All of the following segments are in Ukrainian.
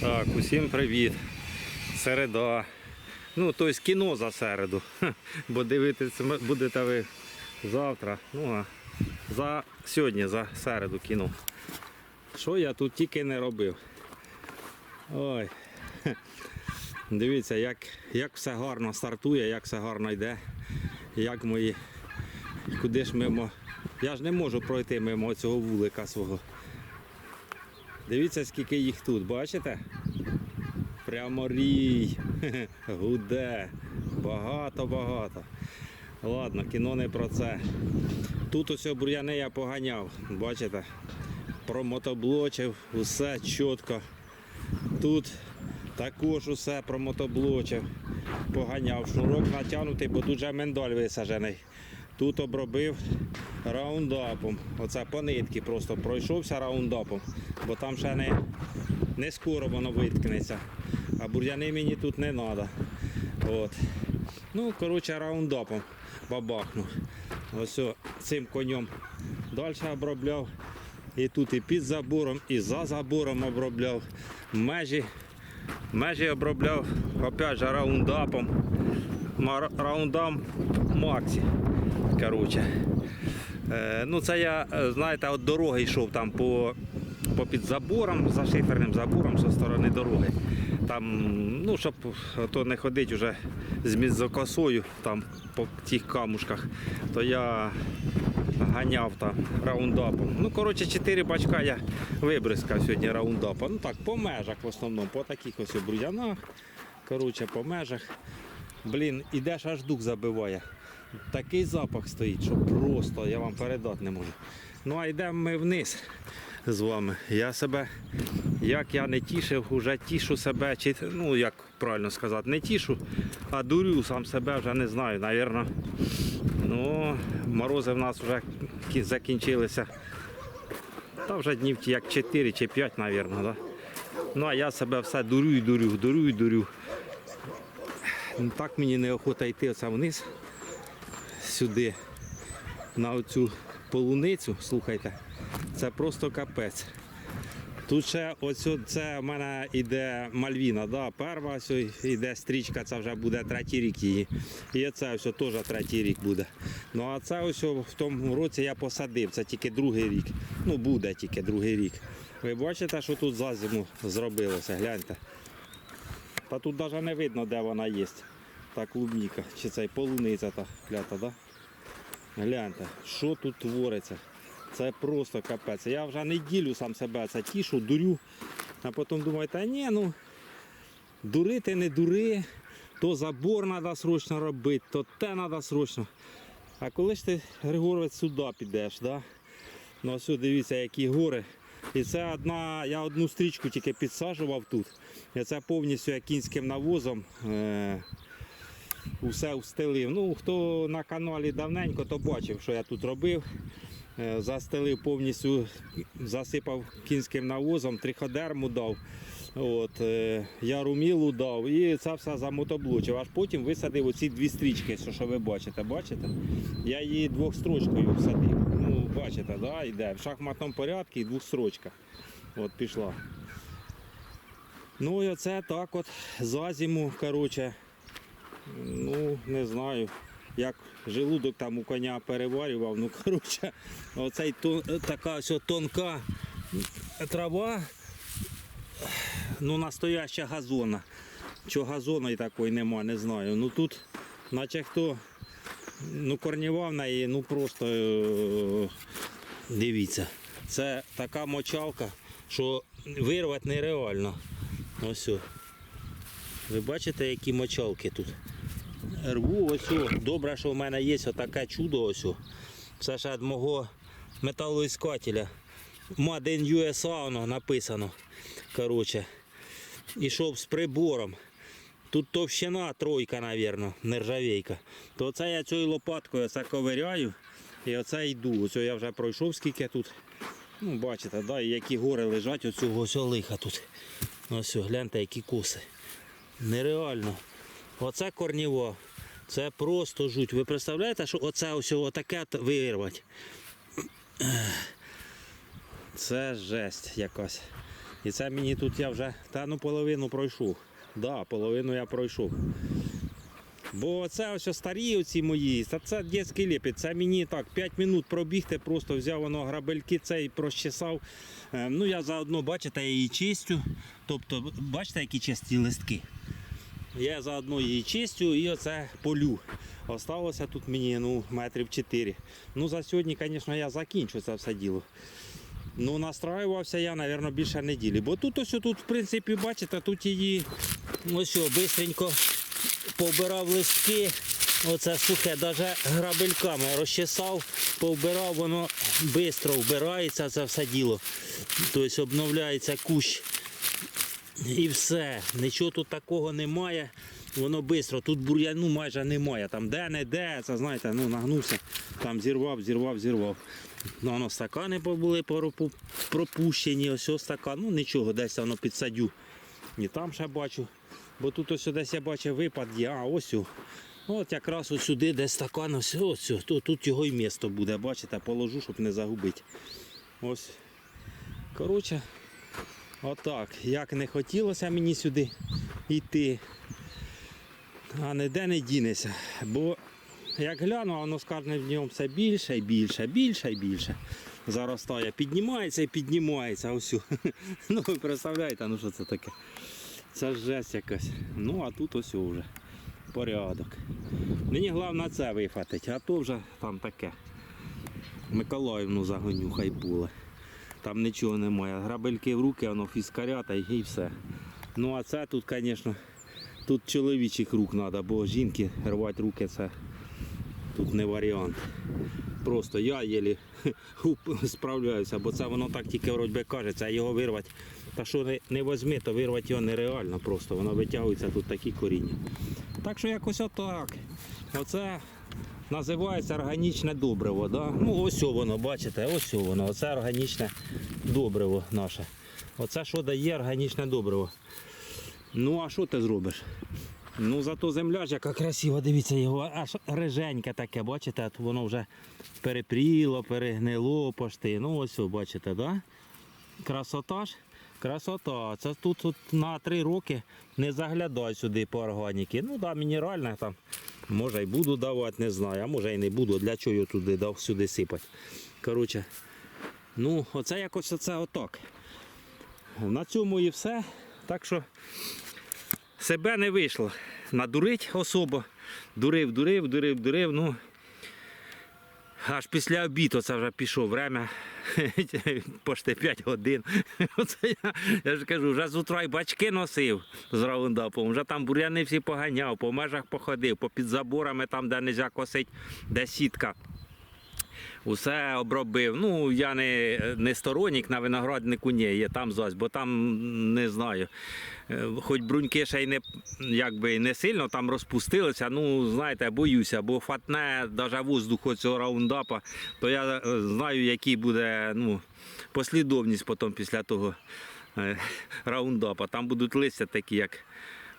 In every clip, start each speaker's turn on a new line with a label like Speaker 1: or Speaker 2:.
Speaker 1: Так, усім привіт. Середа. Ну, тобто кіно за середу. Бо дивитися будете ви завтра. Ну а за сьогодні, за середу кіно. Що я тут тільки не робив. Ой. Дивіться, як, як все гарно стартує, як все гарно йде. Як мої. Куди ж мимо. Я ж не можу пройти мимо цього вулика свого. Дивіться, скільки їх тут, бачите? Прямо рій. Гуде. Багато-багато. Ладно, кіно не про це. Тут ось бур'яни я поганяв, бачите? Промотоблочив, усе чітко. Тут також усе промотоблочив. Поганяв. Шнурок натягнутий, бо тут же миндаль висаджений. Тут обробив раундапом. Оце по нитки просто пройшовся раундапом, бо там ще не, не скоро воно виткнеться. А бур'яни мені тут не треба. От. Ну, коротше, раундапом бабахнув. Ось о, цим конем далі обробляв. І тут і під забором, і за забором обробляв. Межі, межі обробляв, опять же, раундапом. Раундам Максі. Коротше. Е, ну це я, е, знаєте, от дороги йшов там по, по під забором, за шиферним забором зі сторони дороги. Там, ну, щоб то не ходити вже з мізокосою там по тих камушках, то я ганяв там раундапом. Ну, коротше, 4 бачка я вибризкав сьогодні раундапом. Ну так, по межах в основному, по таких ось бур'янах. Коротше, по межах. Блін, ідеш аж дух забиває. Такий запах стоїть, що просто я вам передати не можу. Ну а йдемо ми вниз з вами. Я себе, як я не тішив, вже тішу себе, чи ну як правильно сказати, не тішу, а дурю сам себе вже не знаю, навірно. Ну, морози в нас вже закінчилися. Та вже днів як 4 чи 5, навірно, да? Ну а я себе все дурю і дурю, дурю і дурю. Так мені неохота йти оце вниз, сюди, на оцю полуницю, слухайте, це просто капець. Тут ще оцю, це в мене йде Мальвіна, да, перша ось йде стрічка, це вже буде третій рік її. І це ось теж третій рік буде. Ну а це ось в тому році я посадив, це тільки другий рік. Ну буде тільки другий рік. Ви бачите, що тут за зиму зробилося, гляньте. Та тут навіть не видно, де вона є. Та клубніка. Чи це полуниця та клята, да? Гляньте, що тут твориться. Це просто капець. Я вже неділю сам себе це тішу, дурю. А потім думаю, та ні, ну дурити не дури, то забор треба срочно робити, то те треба срочно. А коли ж ти, Григоровець, сюди підеш, да? Ну ось дивіться, які гори. І це одна, я одну стрічку тільки підсаджував тут. І це повністю кінським навозом. Е- усе встелив. Ну, хто на каналі давненько, то бачив, що я тут робив. Е, Застелив повністю, засипав кінським навозом, триходерму дав. От, е, ярумілу дав і це все замотоблочив. Аж потім висадив оці дві стрічки, що, що ви бачите. Бачите? Я її двохстрочкою всадив. Ну, бачите, да, йде в шахматному порядку і двохстрочка. От пішла. Ну і оце так от за зиму, коротше, ну, не знаю, як желудок там у коня переварював. Ну, коротше, тон, така ось тонка трава, ну, настояща газона. Чого газона і такої нема, не знаю. Ну тут, наче хто, ну, корнєва в неї, ну просто е, дивіться. Це така мочалка, що вирвати нереально. Ось. Ви бачите, які мочалки тут? Рву ось. Добре, що в мене є отаке чудо ось. Це ж від мого металоіскателя. Made in USA воно написано. Коротше. Ішов з прибором. Тут товщина тройка, мабуть, нержавейка. То це я цією лопаткою оце ковиряю і оце йду. Ось я вже пройшов скільки тут. Ну, бачите, да, які гори лежать оцього ось лиха тут. Ось, гляньте, які коси. Нереально. Оце корніво. Це просто жуть. Ви представляєте, що оце ось таке вирвати? Це жесть якась. І це мені тут я вже та ну половину пройшов. Да, половину я пройшов. Бо це ось старі оці мої, це дітський лепіт. Це мені так 5 минут пробігти, просто взяв воно грабельки цей прощесав. Е, Ну я заодно, бачите, її чистю. Тобто, бачите, які чисті листки. Я заодно її чистю і оце полю. Осталося тут мені ну, метрів 4. Ну за сьогодні, звісно, я закінчу це все діло. Ну, настраювався я, мабуть, більше неділі. Бо тут ось тут, в принципі, бачите, тут її ось о, бистренько повбирав листки. Оце сухе, навіть грабельками розчесав, повбирав, воно швидко вбирається це все діло. Тобто обновляється кущ. І все. Нічого тут такого немає. Воно швидко. Тут бур'яну майже немає. Там де-не-де, це знаєте, ну нагнувся, там зірвав, зірвав, зірвав. Ну, воно стакани були пропущені, ось ось стакан. Ну нічого, десь воно підсадю. І там ще бачу. Бо тут ось десь я бачив випад є, а ось. От якраз ось сюди, де стакан, ось, ось, тут, тут його і місто буде, бачите, положу, щоб не загубити. Ось. Коротше, отак. Як не хотілося мені сюди йти, а ніде не дінеся. Бо як гляну, воно з кожним днем все більше і більше, більше і більше. Заростає, піднімається і піднімається. О. Ну ви представляєте, ну що це таке? Це жесть якась. Ну а тут ось о вже порядок. Мені головне це вифатить, а то вже там таке. Миколаївну загоню, хай було. Там нічого немає. Грабельки в руки, воно фіскарята і все. Ну а це тут, звісно, тут чоловічих рук треба, бо жінки рвати руки це тут не варіант. Просто я єлі справляюся, бо це воно так тільки вроді кажеться, а його вирвати. Та що не, не возьми, то вирвати його нереально просто. Воно витягується тут такі коріння. Так що якось отак. Оце називається органічне добриво. Да? Ну ось воно, бачите, ось воно. Оце органічне добриво наше. Оце що дає органічне добриво. Ну а що ти зробиш? Ну зато земля ж яка красива, дивіться, його аж риженьке таке, бачите, воно вже перепріло, перегнило пошти. Ну ось, бачите, да? Красота ж. Красота. Це тут, тут на три роки не заглядай сюди по органіки. Ну да, мінеральне там. Може й буду давати, не знаю, а може і не буду. Для чого його туди дав сюди сипати. Коротше, ну, оце якось оце отак. На цьому і все. Так що себе не вийшло. Надурить особо. Дурив, дурив, дурив, дурив. Ну, аж після обіду це вже пішов время. Пошти 5 годин. Оце я, я ж кажу, вже з утра й бачки носив з раундапом, вже там бур'яни всі поганяв, по межах походив, по під заборами, там, де не можна косити, де сітка. Усе обробив. Ну, я не, не сторонник на винограднику, ні, є там зось, бо там не знаю. е, Хоч бруньки ще й не, якби, не сильно там розпустилися, ну, знаєте, боюся, бо фатне навіть воздух цього раундапа, то я е, знаю, який буде ну, послідовність потім після того е, раундапа. Там будуть листя такі, як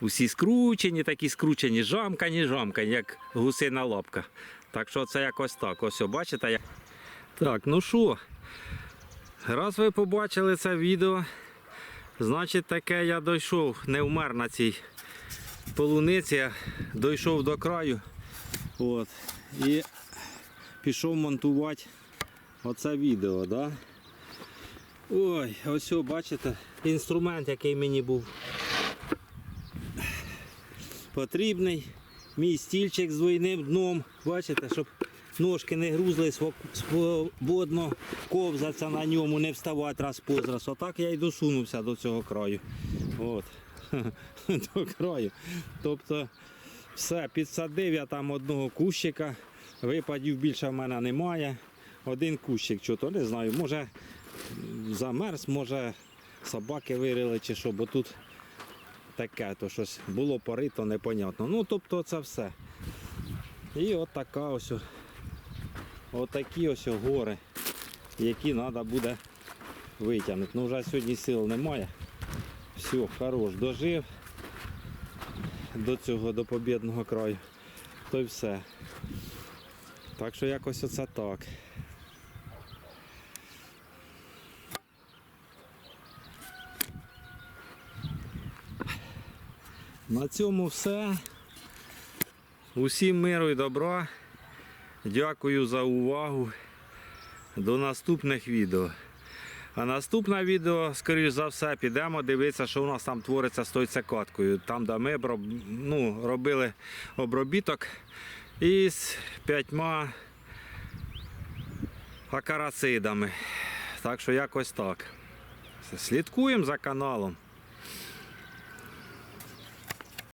Speaker 1: усі скручені, такі скручені, жамкані, жамкані, як гусина лапка. Так що це якось так. Ось, бачите, як. Так, ну що, раз ви побачили це відео, значить таке я дійшов, не вмер на цій полуниці, а дійшов до краю. От, і пішов монтувати оце відео. Да? Ой, ось бачите, інструмент, який мені був потрібний. Мій стільчик з двойним дном, бачите, щоб ножки не грузли свободно, ковзатися на ньому, не вставати раз позраз. Отак я й досунувся до цього краю. От. До краю. Тобто все, підсадив я там одного кущика, випадів більше в мене немає. Один кущик, що то не знаю, може замерз, може собаки вирили чи що, бо тут таке, то щось було порито, непонятно. Ну, тобто це все. І от така ось, отакі ось гори, які треба буде витягнути. Ну вже сьогодні сил немає. Все, хорош, дожив до цього, до побідного краю. То й все. Так що якось оце так. На цьому все. Усім миру і добра. Дякую за увагу. До наступних відео. А наступне відео, скоріш за все, підемо дивитися, що у нас там твориться з тою цикаткою. Там, де ми ну, робили обробіток із п'ятьма акарацидами. Так що якось так. Слідкуємо за каналом.